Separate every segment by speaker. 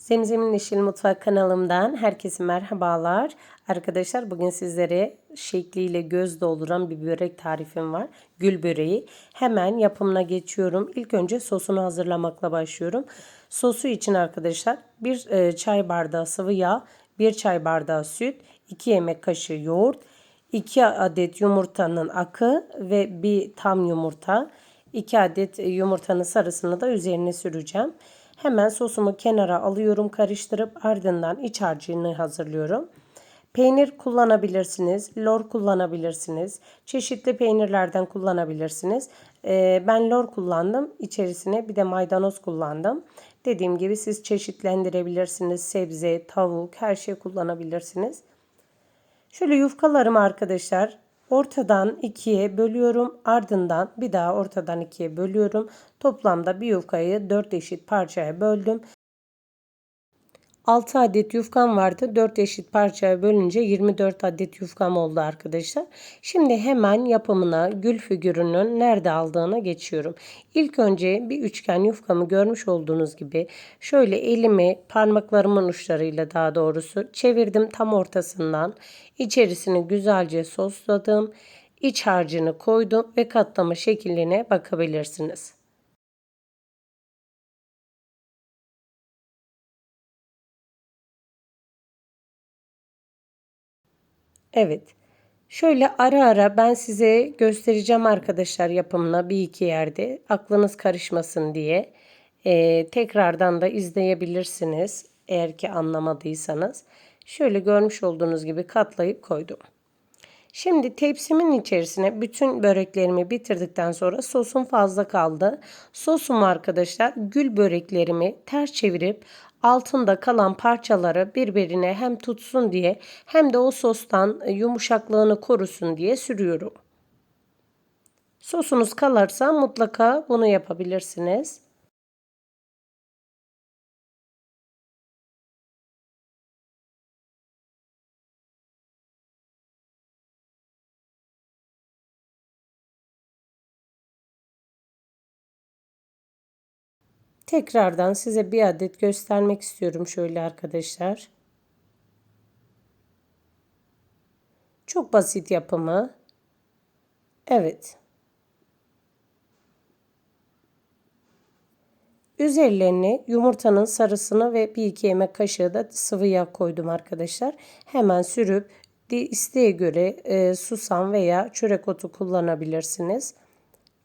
Speaker 1: Zemzem'in Yeşil Mutfak kanalımdan herkese merhabalar. Arkadaşlar bugün sizlere şekliyle göz dolduran bir börek tarifim var. Gül böreği. Hemen yapımına geçiyorum. İlk önce sosunu hazırlamakla başlıyorum. Sosu için arkadaşlar bir e, çay bardağı sıvı yağ, bir çay bardağı süt, 2 yemek kaşığı yoğurt, 2 adet yumurtanın akı ve bir tam yumurta, 2 adet yumurtanın sarısını da üzerine süreceğim. Hemen sosumu kenara alıyorum karıştırıp ardından iç harcını hazırlıyorum. Peynir kullanabilirsiniz, lor kullanabilirsiniz, çeşitli peynirlerden kullanabilirsiniz. Ee, ben lor kullandım, içerisine bir de maydanoz kullandım. Dediğim gibi siz çeşitlendirebilirsiniz, sebze, tavuk, her şey kullanabilirsiniz. Şöyle yufkalarımı arkadaşlar ortadan ikiye bölüyorum. Ardından bir daha ortadan ikiye bölüyorum. Toplamda bir yufkayı 4 eşit parçaya böldüm. 6 adet yufkam vardı. 4 eşit parçaya bölünce 24 adet yufkam oldu arkadaşlar. Şimdi hemen yapımına gül figürünün nerede aldığına geçiyorum. İlk önce bir üçgen yufkamı görmüş olduğunuz gibi şöyle elimi parmaklarımın uçlarıyla daha doğrusu çevirdim tam ortasından. İçerisini güzelce sosladım. İç harcını koydum ve katlama şekline bakabilirsiniz. Evet. Şöyle ara ara ben size göstereceğim arkadaşlar yapımına bir iki yerde. Aklınız karışmasın diye. Ee, tekrardan da izleyebilirsiniz. Eğer ki anlamadıysanız. Şöyle görmüş olduğunuz gibi katlayıp koydum. Şimdi tepsimin içerisine bütün böreklerimi bitirdikten sonra sosum fazla kaldı. Sosumu arkadaşlar gül böreklerimi ters çevirip altında kalan parçaları birbirine hem tutsun diye hem de o sostan yumuşaklığını korusun diye sürüyorum. Sosunuz kalırsa mutlaka bunu yapabilirsiniz. Tekrardan size bir adet göstermek istiyorum şöyle arkadaşlar. Çok basit yapımı. Evet. Üzerlerine yumurtanın sarısını ve bir iki yemek kaşığı da sıvı yağ koydum arkadaşlar. Hemen sürüp isteğe göre e, susam veya çörek otu kullanabilirsiniz.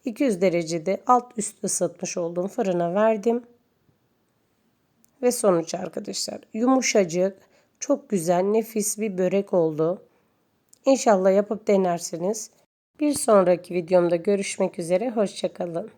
Speaker 1: 200 derecede alt üst ısıtmış olduğum fırına verdim. Ve sonuç arkadaşlar yumuşacık, çok güzel, nefis bir börek oldu. İnşallah yapıp denersiniz. Bir sonraki videomda görüşmek üzere. Hoşçakalın.